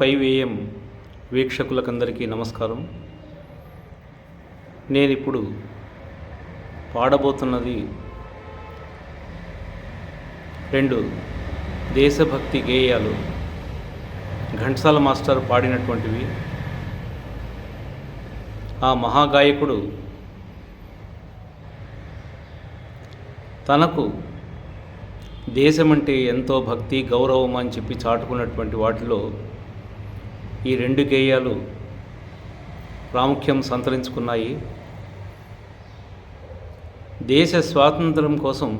Five AM వీక్షకులకందరికీ నమస్కారం. నేను ఇప్పుడు పాడబోతున్నది రెండు దేశభక్తి గేయాలు. ఘంటసాల మాస్టర్ పాడినటువంటివి. ఆ మహాగాయకుడు తనకు దేశమంటే ఎంతో భక్తి గౌరవం అని చెప్పి చాటుకున్నటువంటి వాటిలో ఈ రెండు గేయాలు ప్రాముఖ్యం సంతరించుకున్నాయి. దేశ స్వాతంత్రం కోసం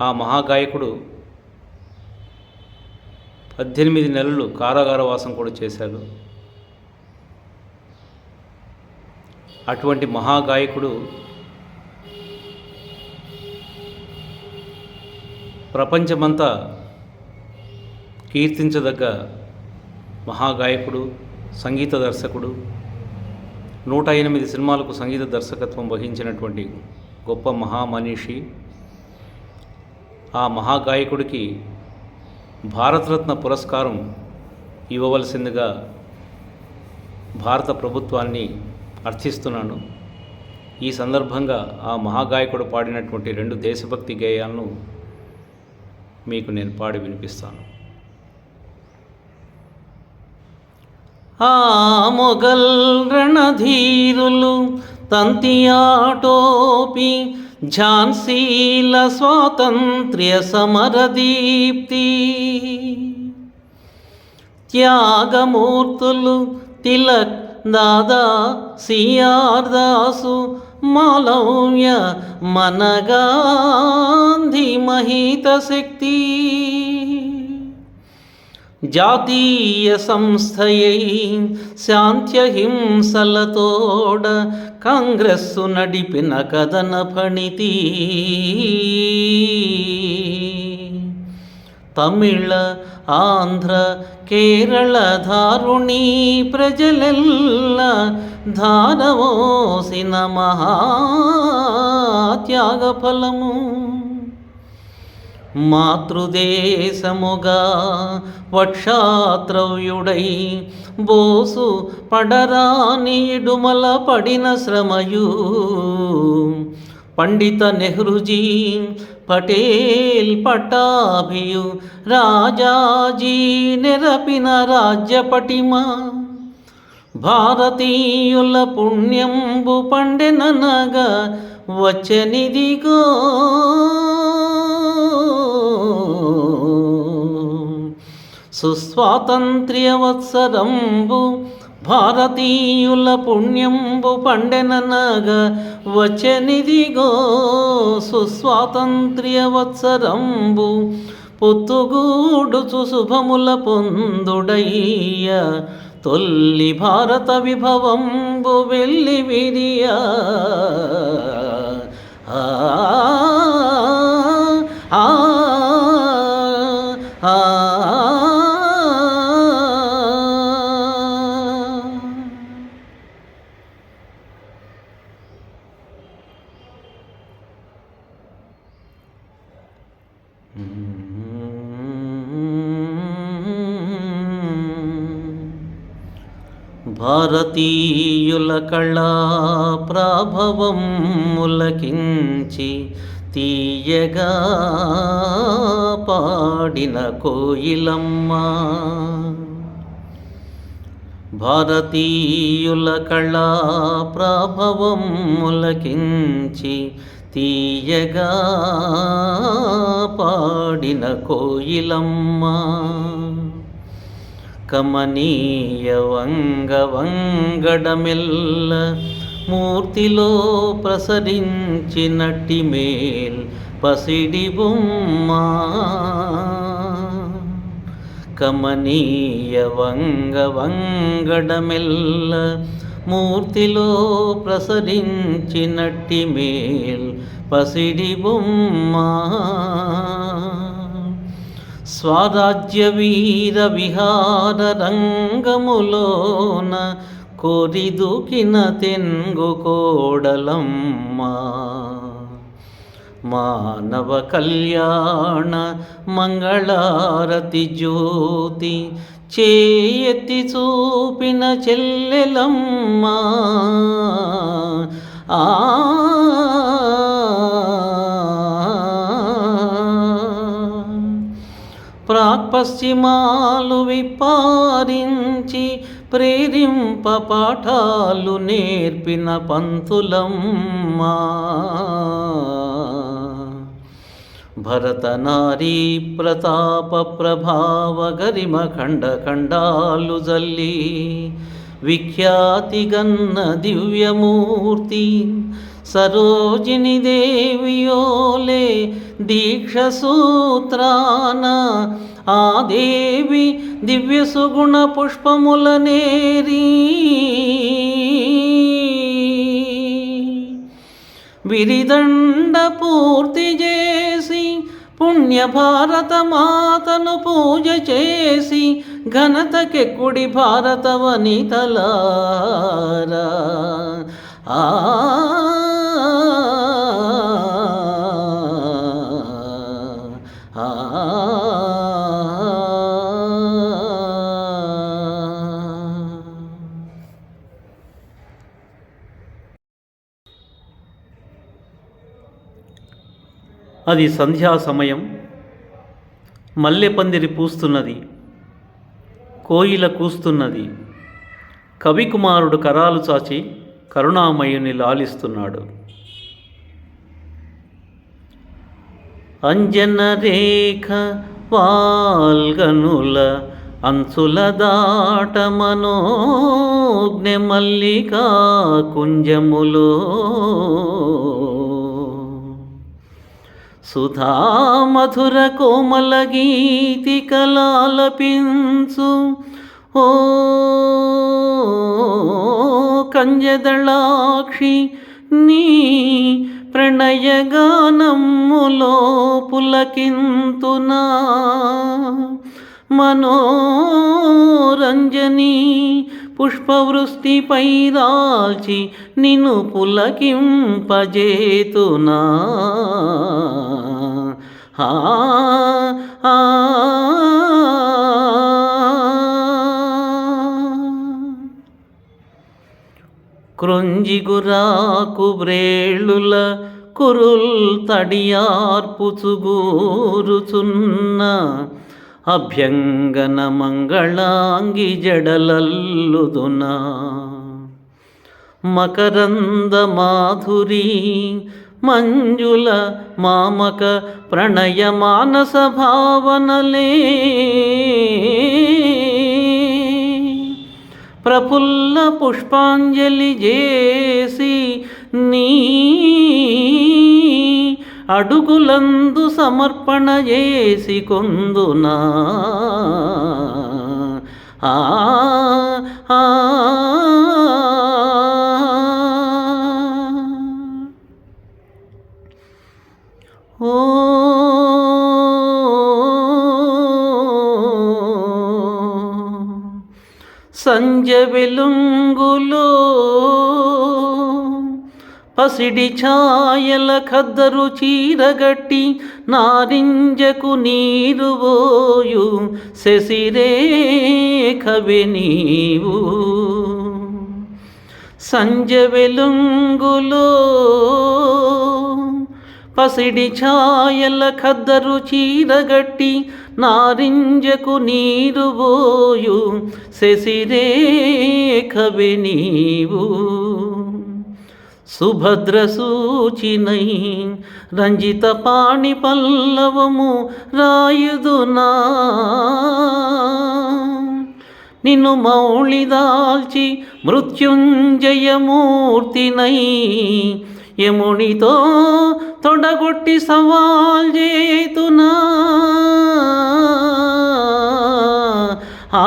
ఆ మహాగాయకుడు పద్దెనిమిది నెలలు కారాగారవాసం కూడా చేశాడు. అటువంటి మహాగాయకుడు ప్రపంచమంతా కీర్తించదగ్గ మహాగాయకుడు సంగీత దర్శకుడు నూట ఎనిమిది సినిమాలకు సంగీత దర్శకత్వం వహించినటువంటి గొప్ప మహామనీషి. ఆ మహాగాయకుడికి భారతరత్న పురస్కారం ఇవ్వవలసిందిగా భారత ప్రభుత్వాన్ని అర్థిస్తున్నాను. ఈ సందర్భంగా ఆ మహాగాయకుడు పాడినటువంటి రెండు దేశభక్తి గేయాలను మీకు నేను పాడి వినిపిస్తాను. ఆ మొఘల్ రణధీరులు తంతియాటోపి ఝాన్సీల స్వాతంత్ర్య సమరదీప్తి. త్యాగమూర్తులు తిలక్ దాదా సిఆర్ దాసు మాలవ్య మనగాంధి మహిత శక్తి. జాతీయ సంస్థయై శాంత్యహింసలతోడ కాంగ్రెస్సు నడిపిన కథన ఫణితి. తమిళ ఆంధ్ర కేరళ దారుణీ ప్రజలెల్ల ధారవోసిన మహాత్యాగ ఫలము. మాతృదేశముగా వక్షాత్రవ్యుడై బోసు పడరానిడుమల పడిన శ్రమయు. పండిత నెహ్రూజీ పటేల్ పటాభియు రాజాజీ నెరపిన రాజ్యపటిమ. భారతీయుల పుణ్యంబు పండెననగా వచ్చనిదిగో. సుస్వాతంత్ర్యవత్సరంబు భారతీయుల పుణ్యంబు పండెననగా వచ్చనిదిగో సుస్వాతంత్ర్యవత్సరంబు పొత్తుగూడుచు శుభముల పొందుడయ్య తొల్లి భారత విభవంబు వెళ్ళి విరియా. ఆ భారతీయుల కళా ప్రాభవం ములకించి తీయగా పాడిన కోయిలమ్మ. భారతీయుల కళా ప్రాభవం ములకించి తీయగా పాడిన కోయిలమ్మ. కమనీయ వంగ వంగడమెల్ల మూర్తిలో ప్రసరించినట్టి మేల్ పసిడి బొమ్మ కమనీయ వంగ వంగడమెల్ల మూర్తిలో ప్రసరించినట్టి మేల్ పసిడి బొమ్మ. స్వరాజ్య వీర విహార రంగములోన కోరిదుకిన తెంగు కోడలమ్మ. మానవ కళ్యాణ మంగళారతి జ్యోతి చేయెత్తి చూపిన చెల్లెలమ్మ. ఆ ప్రాక్పశ్చిమాలు విపారించి ప్రేరింప పాఠాలు నేర్పిన పంతులమ్మా. భరతనారీ ప్రతాప ప్రభావ గరిమ ఖండ ఖండాలు జల్లి విఖ్యాతిగన్న దివ్యమూర్తి సరోజిని దేవియోలే దీక్ష సూత్రాన ఆ దేవి దివ్య సుగుణ పుష్పముల నేరీ విరిదండ పూర్తి చేసి పుణ్య భారత మాతను పూజ చేసి ఘనతకెక్కుడి భారత వనితలారా ఆ అది సంధ్యా సమయం. మల్లెపందిరి పూస్తున్నది. కోయిల కూస్తున్నది. కవికుమారుడు కరాలు చాచి కరుణామయుని లాలిస్తున్నాడు. అంజన రేఖ వాల్గనుల అంచుల దాట మనోజ్ఞ మల్లికా కుంజములో సుధామధుర కోమల గీతి కలాలపించు ఓ కంజదళాక్షి నీ ప్రణయగానములో పులకింతునా. మనోరంజనీ పుష్పవృష్టిపై దాల్చి నిన్ను పులకింపజేతునా. క్రొంజిగురాకు ఆ వ్రేళుల కురుల్ తడియార్పుచుగూరుచున్న అభ్యంగన మంగళాంగి జడలల్లుదునా. మకరంద మాధురీ మంజుల మామక ప్రణయ మానస భావనలే. ప్రఫుల్ల పుష్పాంజలి చేసి నీ అడుగులందు సమర్పణ చేసి కొందునా. ఆ ఓ సంజ వెలుంగులో పసిడి ఛాయల ఖద్దరు చీరగట్టి నారింజకు నీరు పోయు శశిరేఖవి నీవు. సంజ వెలుంగులో పసిడి ఛాయల ఖద్దరు చీరగట్టి నారింజకు నీరు బోయు శశిరేఖవి నీవు. సుభద్ర సూచినై రంజిత పాణి పల్లవము రాయుదునా నిన్ను మౌళిదాల్చి మృత్యుంజయమూర్తినై యమునితో తొడగొట్టి సవాల్ చేతునా. ఆ.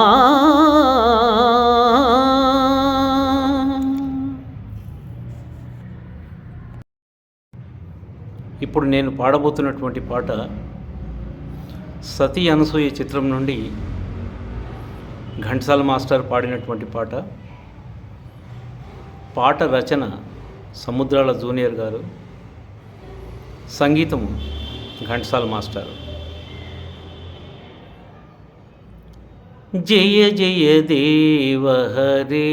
ఇప్పుడు నేను పాడబోతున్నటువంటి పాట సతీ అనసూయ చిత్రం నుండి ఘంటసాల మాస్టర్ పాడినటువంటి పాట. పాట రచన సముద్రాల జూనియర్ గారు. సంగీతం ఘంటసాల మాస్టర్. జయ జయ దేవ హరే.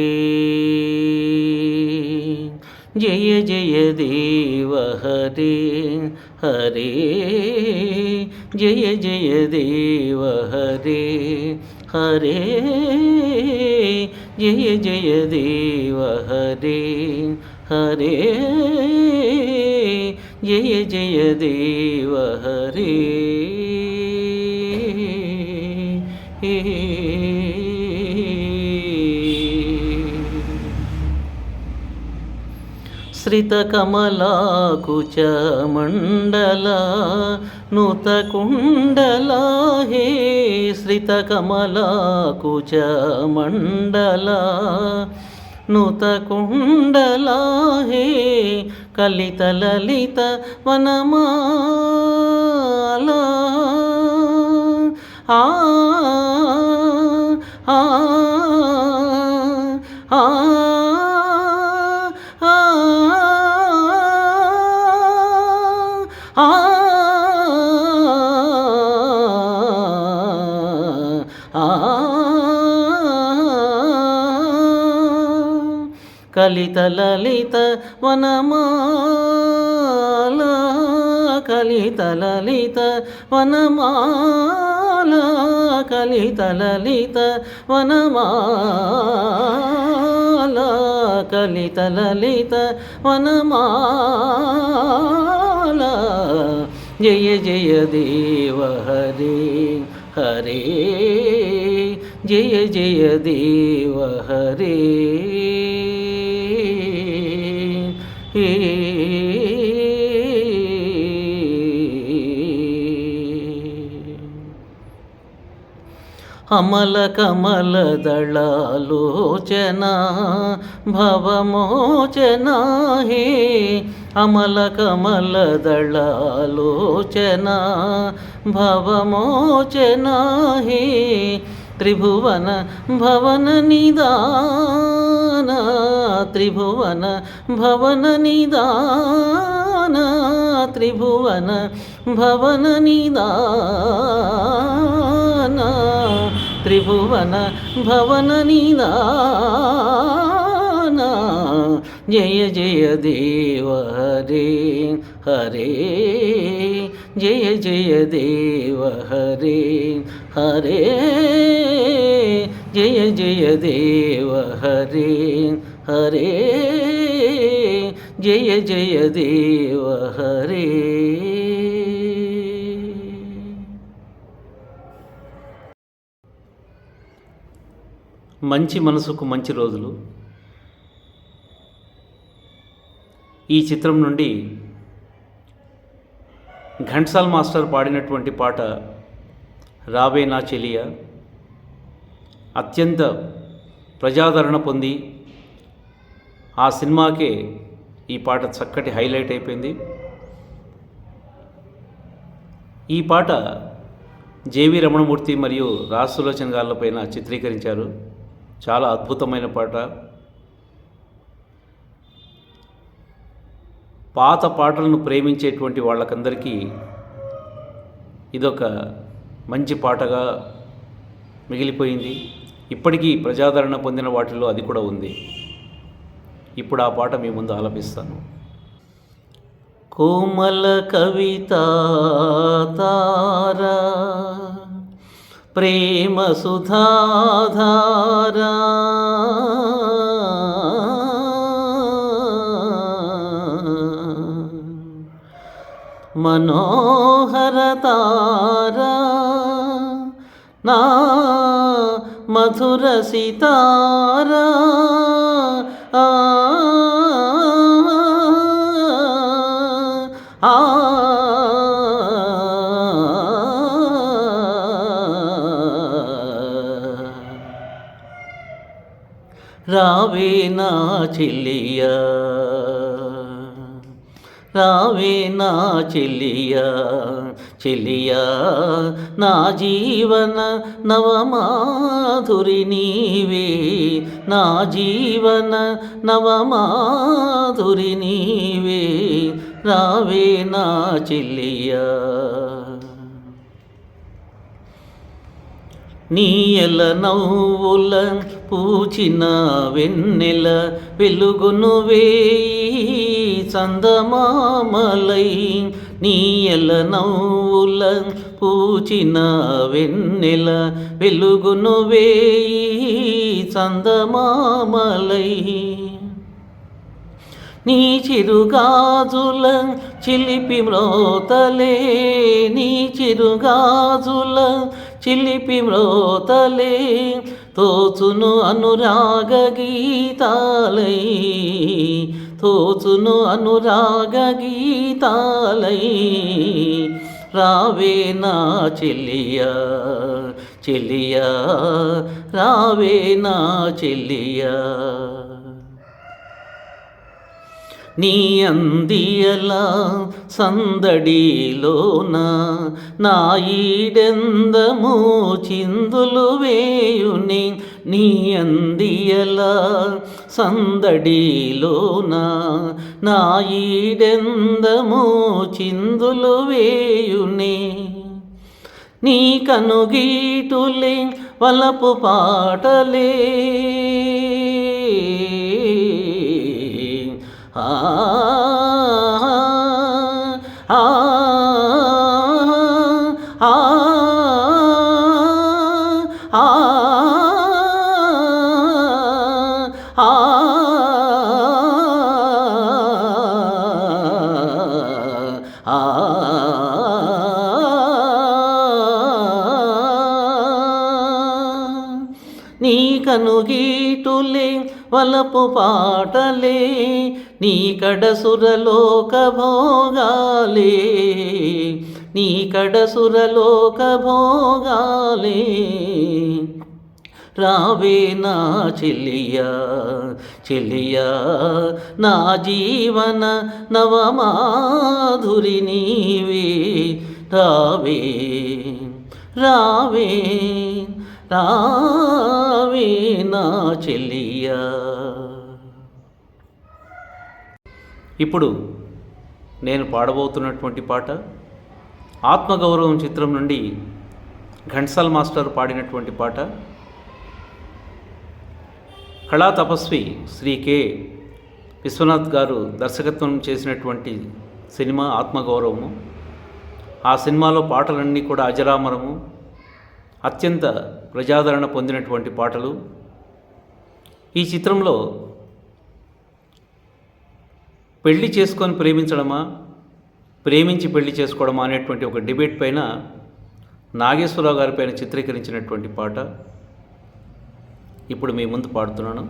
జయ జయ దేవ హరే హరే. జయ జయ దేవ హరే హరే. జయ జయ దేవ హరే హరే. జయ జయ దేవ హరే. శ్రితకమలాకుచ మండలా నుతకుండలా హే శ్రితకమలాకుచ మండలా నుతకుండలా హే కలిత లలిత వనమాల. ఆ ఆ కలిత లలిత వనమాల కలిత లలిత వనమాల కలిత లలిత వనమాల కలిత లలిత వనమాల. జయ జయ దేవ హరే హరే జయ జయ దేవ హరే. అమల కమల దళాలోచన భవమోచన హే? అమల కమల దళాలోచన భవమోచన హే? త్రిభువన భవన నిదాన త్రిభువన భవన నిదాన త్రిభువన భవన నిదాన. త్రిభువన భవన నిదాన జయ జయ దేవ హరే హరే. జయ జయ దేవ హరే హరే. జయ జయ దేవ హరే హరే. జయ జయ దేవ హరే. మంచి మనసుకు మంచి రోజులు. ఈ చిత్రం నుండి ఘంటసాల్ మాస్టర్ పాడినటువంటి పాట రావే నా చెలియ. అత్యంత ప్రజాదరణ పొంది ఆ సినిమాకే ఈ పాట చక్కటి హైలైట్ అయిపోయింది. ఈ పాట జేవి రమణమూర్తి మరియు రాసులోచన గాళ్ళపైన చిత్రీకరించారు. చాలా అద్భుతమైన పాట. పాత పాటలను ప్రేమించేటువంటి వాళ్ళకందరికీ ఇదొక మంచి పాటగా మిగిలిపోయింది. ఇప్పటికీ ప్రజాదరణ పొందిన వాటిలో అది కూడా ఉంది. ఇప్పుడు ఆ పాట మీ ముందు ఆలపిస్తాను. కోమల కవిత తారా ప్రేమ సుధాధారా మనోహర తారా రావే నా చెల్లియా రావే నా చెల్లియా చెల్లియా నా జీవన నవమాధురి నీవే నా జీవన నవమాధురి నీవే రావే నా చెల్లియా నీయల నవ్వుల పూచిన వెన్నెల వెలుగును వేయి చందమామలై నీయల నవ్వుల పూచిన వెన్నెల వెలుగును వేయి చందమామలై. నీ చిరుగాజుల చిలిపి మ్రోతలే నీ చిరుగాజుల చిలిపి మ్రోతలే తోచును అనురాగ గీతాలై తోచును అనురాగ గీతాలై. రావే నా చెల్లియా చెల్లియా రావే నా చెల్లియా. నీ అందియలా సందడిలోన నా ఈడెందము చిందులు వేయుని నీ అందియలా సందడిలోన నా ఈడెందము చిందులు వేయుని నీ కనుగీటులే వలపు పాటలే. నీ కనుగీటులే వలపు పాటలే నీ కడసురలోక భోగాలే నీ కడసురలోక భోగాలే రావే నా చెల్లియా చెల్లియా నా జీవన నవమాధురి నీవే. రావే రావే రావే నా చెల్లియా. ఇప్పుడు నేను పాడబోతున్నటువంటి పాట ఆత్మగౌరవం చిత్రం నుండి ఘంట్సాల్ మాస్టర్ పాడినటువంటి పాట. కళా తపస్వి శ్రీ కె. విశ్వనాథ్ గారు దర్శకత్వం చేసినటువంటి సినిమా ఆత్మగౌరవము. ఆ సినిమాలో పాటలన్నీ కూడా అజరామరము. అత్యంత ప్రజాదరణ పొందినటువంటి పాటలు. ఈ చిత్రంలో పెళ్ళి చేసుకొని ప్రేమించడమా? ప్రేమించి పెళ్ళి చేసుకోవడమా అనేటువంటి ఒక డిబేట్ పైన నాగేశ్వరరావు గారి పైన చిత్రీకరించినటువంటి పాట ఇప్పుడు మీ ముందు పాడుతున్నాను.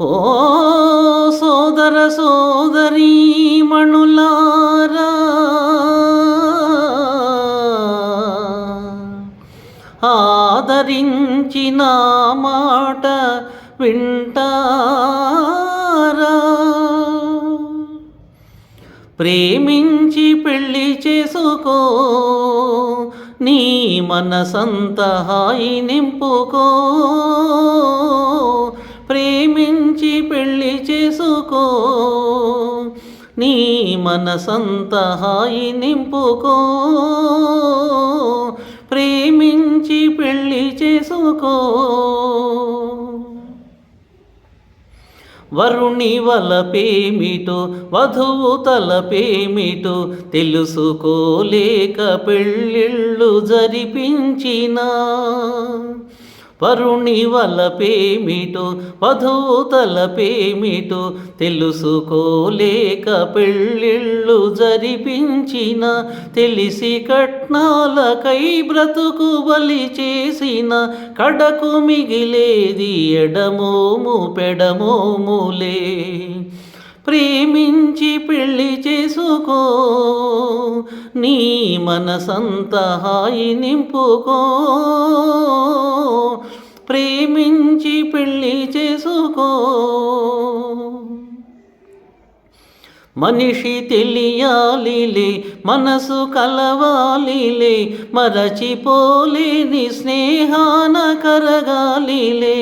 ఓ సోదర సోదరీ మణులారా ఆదరించిన మాట వింటారా? ప్రేమించి పెళ్ళి చేసుకో నీ మనసంత హాయి నింపుకో. ప్రేమించి పెళ్ళి చేసుకో నీ మనసంత హాయి నింపుకో. ప్రేమించి పెళ్ళి చేసుకో. వరుణి వలపేమిటో వధువు తలపేమిటో తెలుసుకోలేక పెళ్ళిళ్ళు జరిపించినా. వరుణి వలపేమిటో వధువు తలపేమిటో తెలుసుకోలేక పెళ్ళిళ్ళు జరిపించిన తెలిసి కట్నాలకై బ్రతుకు బలి చేసిన కడకు మిగిలేది ఎడమోము పెడమోములే. ప్రేమించి పెళ్ళి చేసుకో నీ మనసంత హాయి నింపుకో. ప్రేమించి పెళ్ళి చేసుకో. మనిషి తెలియాలిలే మనసు కలవాలిలే మరచిపోలేని స్నేహాన కరగాలిలే.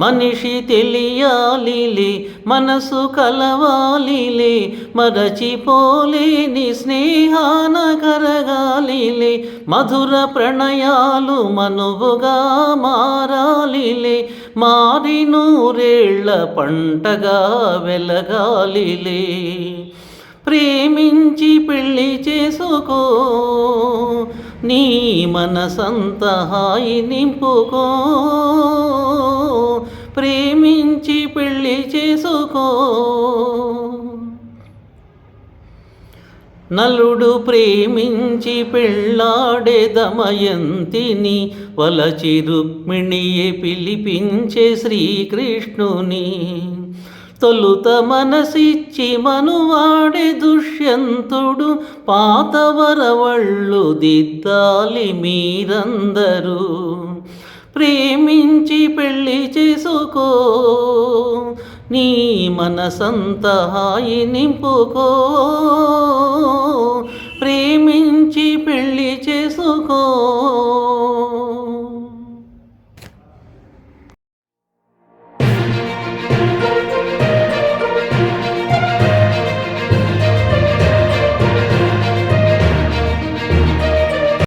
మనిషి తెలియాలిలే మనసు కలవాలిలే మరచిపోలేని స్నేహాన కరగాలిలే మధుర ప్రణయాలు మనువుగా మారాలిలే మారి నూరేళ్ళ పంటగా వెలగాలిలే. ప్రేమించి పెళ్ళి చేసుకో నీ మనసంత హాయి నింపుకో. ప్రేమించి పెళ్ళి చేసుకో. నలుడు ప్రేమించి పెళ్ళాడే దమయంతిని వలచి రుక్మిణియే పిలిపించే శ్రీకృష్ణుని. తొలుత మనసిచ్చి మనువాడే దుష్యంతుడు పాతవరవళ్ళు దిద్దాలి మీరందరూ. ప్రేమించి పెళ్ళి చేసుకో నీ మనసంత హాయి నింపుకో. ప్రేమించి పెళ్ళి చేసుకో